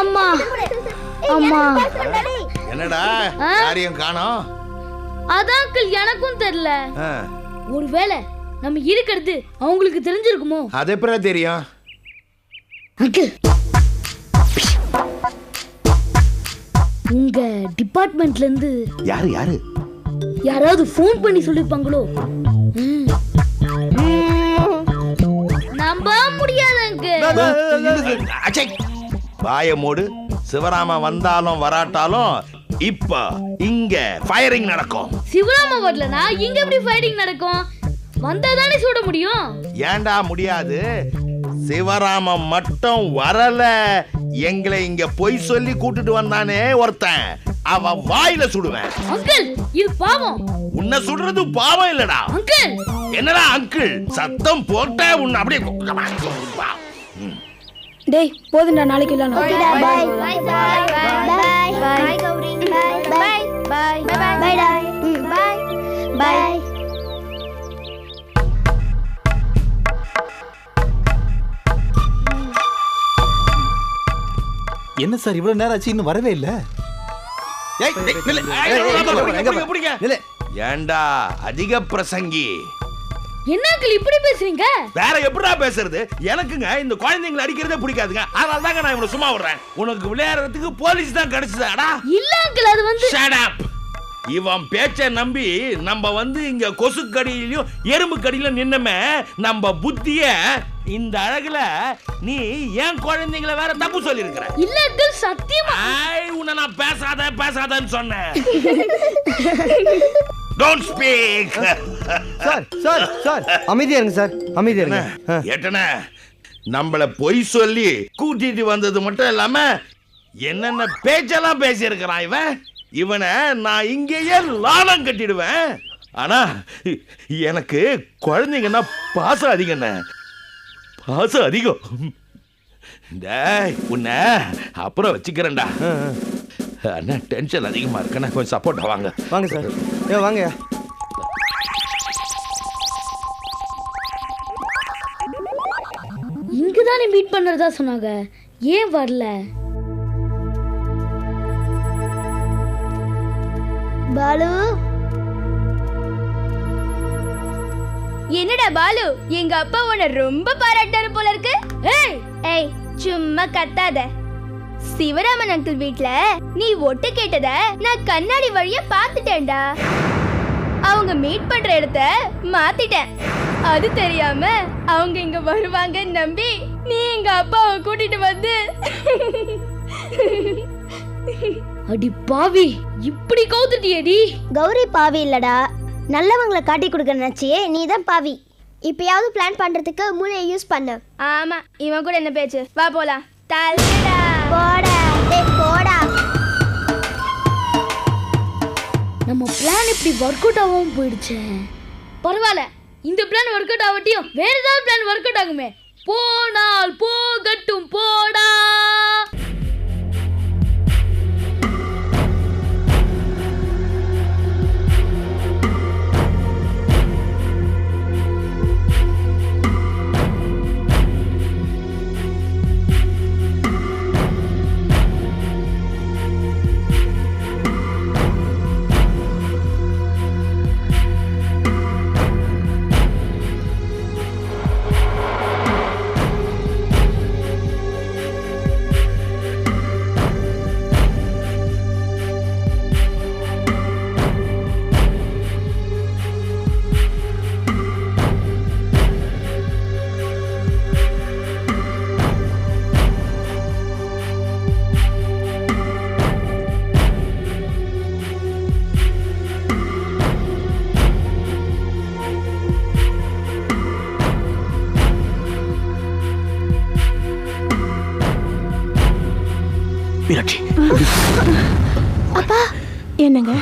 அம்மா. அம்மா. என்னடா? காரியம் காணோம். அதான் அங்கிள் எனக்கும் தெரியல ஒருவேளை நம்ம இருக்கிறது அவங்களுக்கு தெரிஞ்சிருக்குமோ? அது எப்படா தெரியும்? அங்கிள். உங்க டிபார்ட்மெண்ட்ல இருந்து யாரு யாரு? யாராவது ஃபோன் பண்ணி சொல்லிருப்பாங்களோ. நம்ப முடியாது அங்கிள். வாய மூடு சிவராம வந்தாலும் வராட்டாலும் இப்ப இங்க ஃபயரிங் நடக்கும். சிவராம வரலனா இங்க எப்படி ஃபைட்டிங் நடக்கும்? வந்தா தானே சுட முடியும். ஏன்டா முடியாது? சிவராமன் மட்டும் வரல. எங்களை இங்க பொய் சொல்லி கூட்டிட்டு வந்தானே ஒருத்தன். அவன் வாயில சுடுவேன். அங்கிள் இது பாவம். உன்னை சுடுறது பாவம் இல்லடா. அங்கிள். என்னடா அங்கிள்? சத்தம் போட்ட உன்னை அப்படியே. டேய் போதும்டா நாளைக்கு இல்லை பாய் பாய் பாய் பாய் பாய் கௌரி பாய் பாய் பாய் பாய் பாய் பாய் என்ன சார் இவ்வளவு நேரம் ஆச்சு இன்னும் வரவே இல்ல ஏய். ஏன்டா அதிக பிரசங்கி என்ன அங்கிள் இப்படி பேசுறீங்க? வேற எப்படிடா பேசுறது? எனக்குங்க இந்த குழந்தைங்களை அடிக்கிறதே பிடிக்காதுங்க. அதனால தாங்க நான் இவனை சும்மா விடுறேன். உனக்கு விளையாடுறதுக்கு போலீஸ் தான் கிடைச்சதாடா இல்ல அங்கிள் அது வந்து. இவன் பேச்ச நம்பி நம்ம வந்து இங்க கொசு கடியிலயும் எறும்பு கடியிலும் நின்னமே நம்ம புத்திய இந்த அழகுல நீ ஏன் குழந்தைங்களை வேற தப்பு சொல்லியிருக்கிற? இல்ல அங்கிள் சத்தியமா. ஐ உன்னை நான் பேசாத பேசாதன்னு சொன்னேன். Don't speak sir sir sir அமைதியா இருங்க சார் அமைதியா இருங்க. ஏட்டன நம்மள பொய் சொல்லி கூட்டிட்டு வந்தது மட்டும் இல்லாம என்னென்ன பேச்செல்லாம் பேசியிருக்கிறான் இவன்? இவனை நான் இங்கேயே லாடம் கட்டிடுவேன். ஆனா எனக்கு குழந்தைங்கன்னா பாசம் அதிகண்ணே பாசம் அதிகம். டேய் உன்னை அப்புறம் வச்சுக்கிறேன்டா. அண்ணா டென்ஷன் அதிகமா இருக்குண்ணா. கொஞ்சம் சப்போர்ட் வாங்க. வாங்க சார். ஏ வாங்க இங்கதானே மீட் பண்றதா சொன்னாங்க. ஏன் வரல? பாலு? என்னடா பாலு? எங்க அப்பா உன்னை ரொம்ப பாராட்டாரு போல இருக்கு. ஏய் ஏய் சும்மா கத்தாத. சிவராமன் அங்கிள் வீட்ல நீ ஒட்டு கேட்டத நான் கண்ணாடி வழியா பாத்துட்டேன்டா அவங்க மீட் பண்ற இடத்த மாத்திட்டேன். அது தெரியாம அவங்க இங்க வருவாங்கன்னு நம்பி நீ எங்க அப்பாவை கூட்டிட்டு வந்து அடி பாவி இப்படி கவுத்துட்டியேடி? கௌரி பாவி இல்லடா. நல்லவங்களை காட்டி கொடுக்க நினைச்சியே நீ தான் பாவி. இப்பயாவது பிளான் பண்றதுக்கு மூளையை யூஸ் பண்ணு. ஆமா இவன் கூட என்ன பேச்சு? வா போலாம். தள்ளுடா. போடா டேய் போடா. நம்ம பிளான் இப்படி ஒர்க் அவுட் ஆகாம போயிடுச்சே. பரவாயில்ல இந்த பிளான் ஒர்க் அவுட் ஆகட்டியும் வேற ஏதாவது பிளான் ஒர்க் அவுட் ஆகுமே. போனால் போகட்டும் போடா. மீனாட்சி. என்னங்க?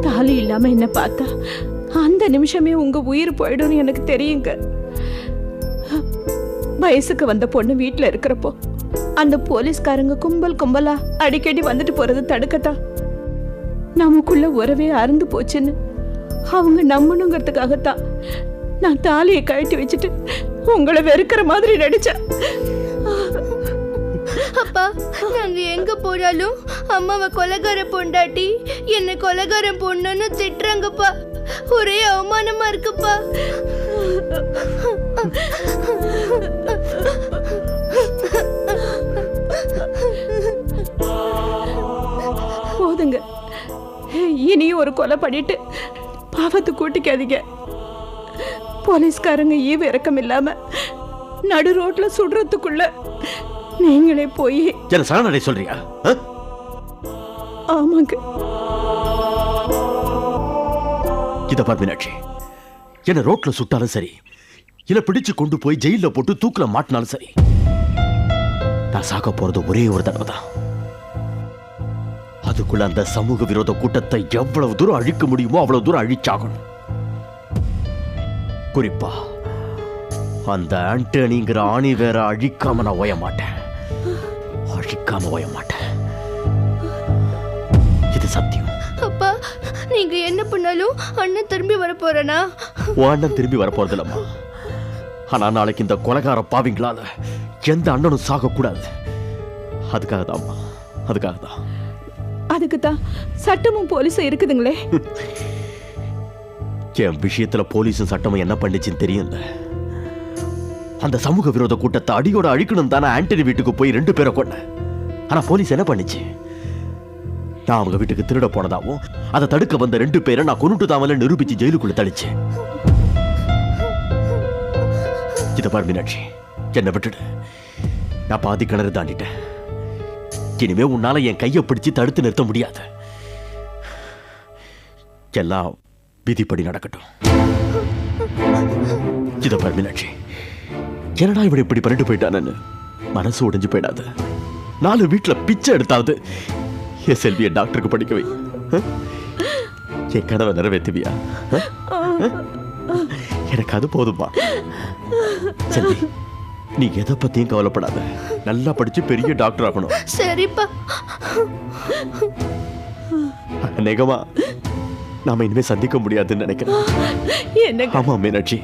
தாலி இல்லாம என்ன பார்த்தா அந்த நிமிஷமே உங்க உயிர் போயிடும்னு எனக்கு தெரியுங்க. வயசுக்கு வந்த பொண்ணு வீட்டில் இருக்கிறப்போ அந்த போலீஸ்காரங்க கும்பல் கும்பலா அடிக்கடி வந்துட்டு போறது தடுக்கத்தான். நமக்குள்ள உறவே அறுந்து போச்சுன்னு அவங்க நம்பணுங்கிறதுக்காகத்தான் நான் தாலியை கழட்டி வச்சுட்டு உங்களை வெறுக்கிற மாதிரி நடிச்சேன். அப்பா நாங்க எங்க போனாலும் அம்மாவை கொலகார பொண்டாட்டி என்ன கொலகாரம் பொண்ணுன்னு திட்டுறாங்கப்பா. ஒரே அவமானமா இருக்குப்பா. போதுங்க. இனியும் ஒரு கொலை பண்ணிட்டு பாவத்தை கூட்டிக்காதீங்க. போலீஸ்காரங்க ஈவு இறக்கம் இல்லாம நடு ரோட்ல சுடுறதுக்குள்ள நீங்களே போய் என்ன சரணடை சொல்றியா? ஆமாங்க. இத பார் மீனாட்சி. என்ன ரோட்ல சுட்டாலும் சரி இல்ல பிடிச்சு கொண்டு போய் ஜெயில போட்டு தூக்குல மாட்டினாலும் சரி நான் சாக போறது ஒரே ஒரு தடவை தான். அதுக்குள்ள அந்த சமூக விரோத கூட்டத்தை எவ்வளவு தூரம் அழிக்க முடியுமோ அவ்வளவு தூரம் அழிச்சாகணும். குறிப்பா அந்த ஆண்டனிங்கிற ஆணி வேற அழிக்காம நான் ஓய மாட்டேன். அழிக்காம ஓய மாட்டேன். இது சத்தியம். அப்பா நீங்க என்ன பண்ணாலும் அண்ணன் திரும்பி வர போறனா உன் அண்ணன் திரும்பி வரப்போறது இல்லம்மா ஆனா நாளைக்கு இந்த கொலகார பாவிங்களால எந்த அண்ணனும் சாகக்கூடாது. அதுக்காக தான்மா அதுக்காக தான் அதுக்கு தான் சட்டமும் போலீஸும் இருக்குதுங்களே. என் விஷயத்துல போலீஸும் சட்டமும் என்ன பண்ணுச்சுன்னு தெரியல அந்த சமூக விரோத கூட்டத்தை அடியோட அழிக்கணும் தானே ஆண்டனி வீட்டுக்கு போய் ரெண்டு பேரை கொண்டேன் ஆனா போலீஸ் என்ன பண்ணுச்சு? நான் அவங்க வீட்டுக்கு திருட போனதாவும் அதை தடுக்க வந்த ரெண்டு பேரை நான் கொண்டுட்டு தாமல நிரூபிச்சு ஜெயிலுக்குள்ள தளிச்சேன் இத பாரு மீனாட்சி என்னை விட்டுடு. நான் பாதி கிணறு தாண்டிட்டேன். இனிமே உன்னால என் கையை பிடிச்சு தடுத்து நிறுத்த முடியாது. எல்லாம் விதிப்படி நடக்கட்டும். இத பார் மீனாட்சி. என்னடா இவன் இப்படி பண்ணிட்டு போயிட்டானு மனசு உடைஞ்சு போயிடாது. நாலு வீட்டுல பிச்சை எடுத்தாவது? என் செல்வியை டாக்டருக்கு படிக்க வை? என் கனவை நிறைவேற்றுவியா? எனக்கு அது போதுமா செல்வி நீ எதை பத்தியும் கவலைப்படாத. நல்லா படிச்சு பெரிய டாக்டர் ஆகணும். சரிப்பா. அநேகமா நாம இனிமே சந்திக்க முடியாதுன்னு நினைக்கிறேன். என்னங்க? ஆமா மீனாட்சி.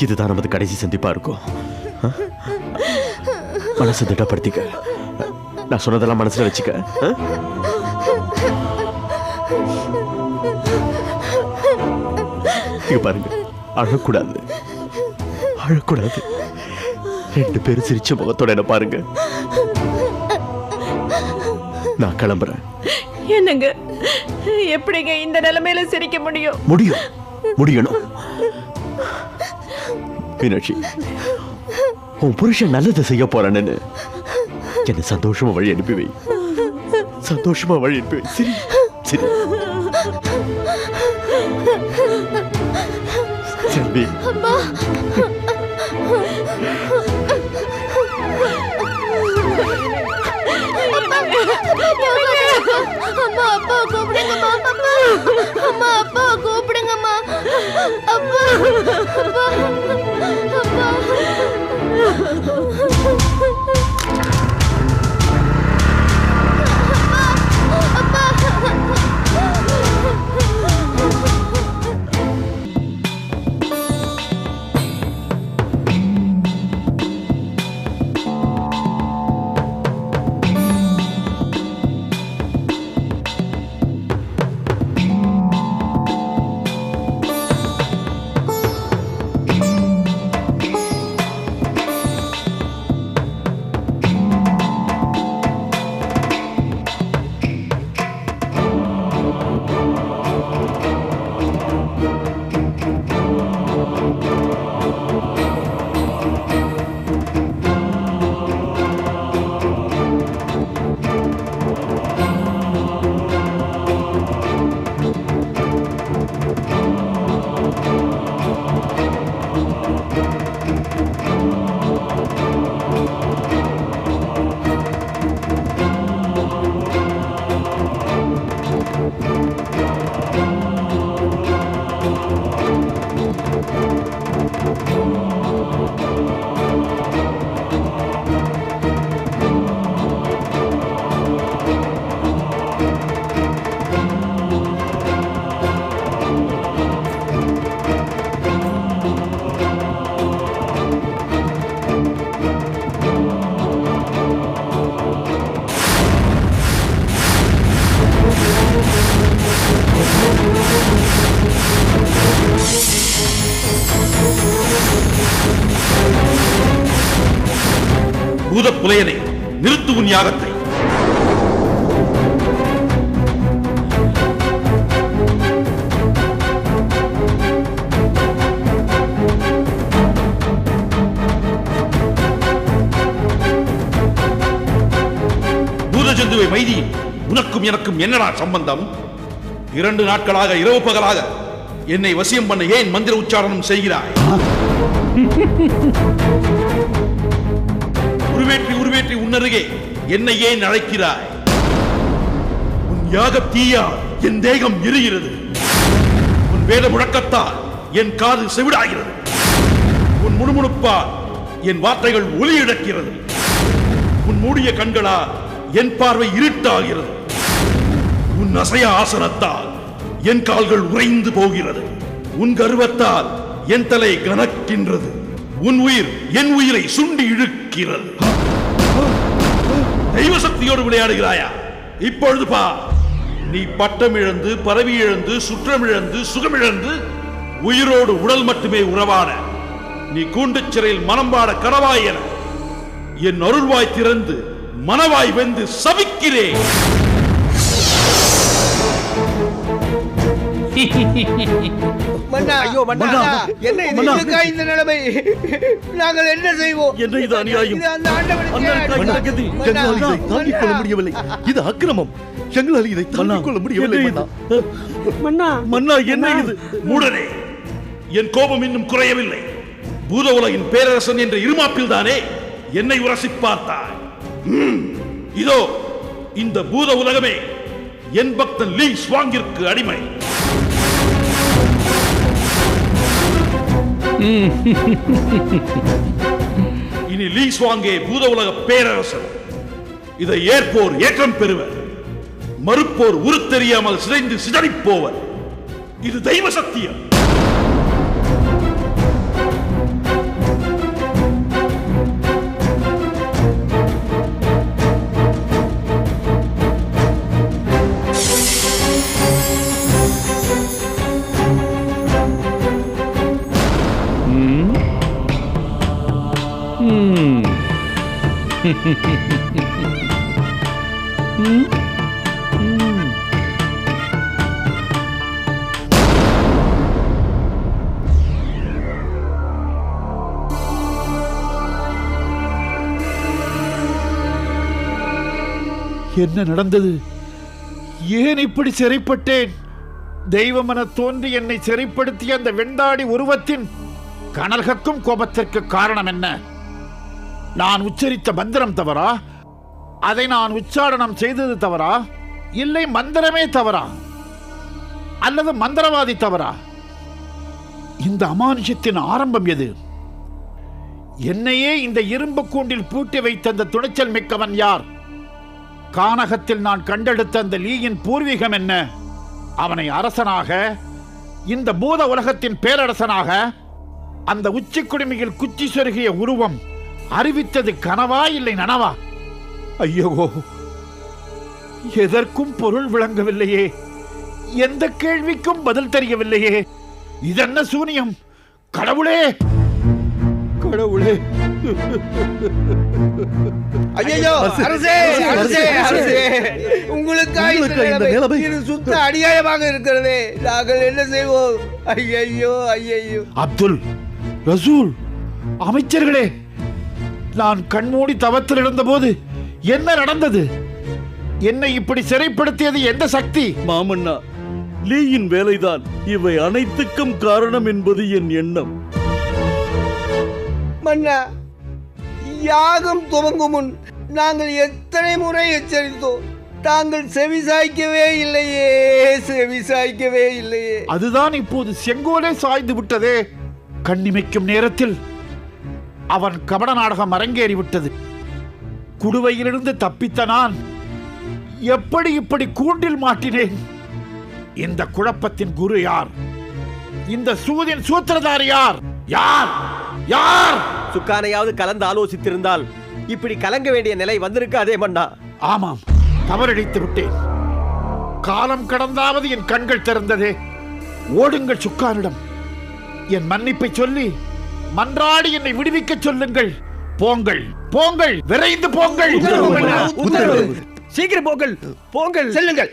இதுதான் நமது கடைசி சந்திப்பா இருக்கும்? மனசை திட்டப்படுத்திக்க நான் சொன்னதெல்லாம் மனசுல வச்சுக்க. பாருங்க. அழக்கூடாது. அழக்கூடாது. ரெண்டு பேரும் சிரிச்ச முகத்தோட என்ன பாருங்க. நான் கிளம்புறேன். என்னங்க? எப்படிங்க இந்த நிலைமையில சிரிக்க முடியும்? முடியும். முடியணும். மீனாட்சி உன் புருஷன் நல்லதை செய்ய போறான்னு என்ன சந்தோஷமா வழி அனுப்பி வை. சந்தோஷமா வழி அனுப்பி வை. சரி சரி. செல்வி. அம்மா அப்பா கூப்பிடுங்கம்மா அப்பா அம்மா மைதி உனக்கும் எனக்கும் என்னடா சம்பந்தம்? இரண்டு நாட்களாக இரவு பகலாக என்னை வசியம் பண்ண ஏன் மந்திர உச்சாரணம் செய்கிறாய்? உருவேற்றி உருவேற்றி உன்னருகே என்னை ஏன் அழைக்கிறாய்? உன் யாக தீயா என் தேகம் எரிகிறது. உன் வேத முழக்கத்தால் என் காது செவிடாகிறது. உன் முணுமுணுப்பால் என் வார்த்தைகள் ஒலி இழக்கிறது. உன் மூடிய கண்களால் என் பார்வை இருட்டாகிறது. உன் அசைய ஆசனத்தால் என் கால்கள் உறைந்து போகிறது. உன் கர்வத்தால் என் தலை கனக்கின்றது. உன் உயிர் என் உயிரை சுண்டி இழுக்கிறது. தெய்வ சக்தியோடு விளையாடுகிறாயா? இப்பொழுது பா. நீ பட்டம் இழந்து பரவி இழந்து சுற்றம் இழந்து சுகமிழந்து உயிரோடு உடல் மட்டுமே உறவான. நீ கூண்டுச் சிறையில் மனம் பாட கனவாய் என. என் அருள்வாய் திறந்து மனவாய் வெந்து சபிக்கிறேன். மன்னா ஐயோ மன்னா என்ன இது? இந்த நிலைமை? நாங்கள் என்ன செய்வோம்? என்ன இது அநியாயம்? இது அந்த ஆண்டவனுக்கே மன்னா, அடிமை. எங்களால் இதை மன்னா, தாங்கிக் கொள்ள முடியவில்லை. இது அக்கிரமம். எங்களால் இதை தாங்கிக் கொள்ள முடியவில்லை மன்னா. மன்னா. மன்னா என்ன இது? மூடனே என் கோபம் இன்னும் குறையவில்லை. பூத உலகின் பேரரசன் என்ற இருமாப்பில் தானே என்னை உரசி பார்த்தாய் இதோ இந்த பூத உலகமே என் பக்தன் லீ ஸ்வாங்கிற்கு அடிமை. இனி லீ ஸ்வாங்கே பூத உலக பேரரசர். இதை ஏற்போர் ஏற்றம் பெறுவர். மறுப்போர் உருத்தெரியாமல் சிதைந்து சிதறிப்போவர் இது தெய்வ சத்தியம். என்ன நடந்தது? ஏன் இப்படி சிறைப்பட்டேன்? தெய்வமென தோன்றி என்னை சிறைப்படுத்திய அந்த வெண்டாடி உருவத்தின் கனல்கக்கும் கோபத்திற்கு காரணம் என்ன? நான் உச்சரித்த மந்திரம் தவறா? அதை நான் உச்சாரணம் செய்தது தவறா? இல்லை மந்திரமே தவறா? அல்லது மந்திரவாதி தவறா? இந்த அமானுஷத்தின் ஆரம்பம் எது? என்னையே இந்த இரும்பு கூண்டில் பூட்டி வைத்த அந்த துணிச்சல் மிக்கவன் யார்? கானகத்தில் நான் கண்டெடுத்த அந்த லீயின் பூர்வீகம் என்ன? அவனை அரசனாக இந்த பூத உலகத்தின் பேரரசனாக அந்த உச்சி குடுமியில் குச்சி சொருகிய உருவம் அறிவித்தது கனவா இல்லை நனவா? ஐயோ எதற்கும் பொருள் விளங்கவில்லையே. எந்த கேள்விக்கும் பதில் தெரியவில்லையே. இதென்ன சூனியம்? கடவுளே! கடவுளே. ஐயையோ, அரசே அரசே அரசே. உங்களுக்கா இந்த உங்களுக்கா இந்த நிலைமை? இது சுத்த அநியாயமாக இருக்கிறதே. நாங்கள் என்ன செய்வோம்? ஐயையோ ஐயையோ. அப்துல் ரசூல் அமைச்சர்களே நான் கண்மூடி தவத்தில் இருந்தபோது என்ன நடந்தது? என்னை இப்படி சிறைப்படுத்தியது எந்த சக்தி? மாமன்னா லீயின் வேலைதான். இவை அனைத்துக்கும் காரணம் என்பது என் எண்ணம். மன்னா யாகம் துவங்கும் முன் நாங்கள் எத்தனை முறை எச்சரித்தோம்? தாங்கள் செவி சாய்க்கவே இல்லையே செவி சாய்க்கவே இல்லையே. அதுதான் இப்போது செங்கோலே சாய்ந்து விட்டதே. கண்ணிமைக்கும் நேரத்தில் அவன் கபட நாடகம் அரங்கேறி விட்டது. குடுவையிலிருந்து தப்பித்த நான் எப்படி இப்படி கூண்டில் மாட்டினேன்? இந்த குழப்பத்தின் குரு யார்? இந்த சூதின் சூத்திரதாரி யார்? யார்? யார்? சுக்கானையாவது கலந்து ஆலோசித்திருந்தால் இப்படி கலங்க வேண்டிய நிலை வந்திருக்காதே மன்னா. ஆமாம் தவறடித்து விட்டேன். காலம் கடந்தாவது என் கண்கள் திறந்ததே. ஓடுங்கள் சுக்கானிடம். என் மன்னிப்பை சொல்லி மன்றாடி என்னை விடுவிக்கச் சொல்லுங்கள். போங்கள் போங்கள் விரைந்து போங்கள். சீக்கிரம் போங்கள் போங்கள். செல்லுங்கள்.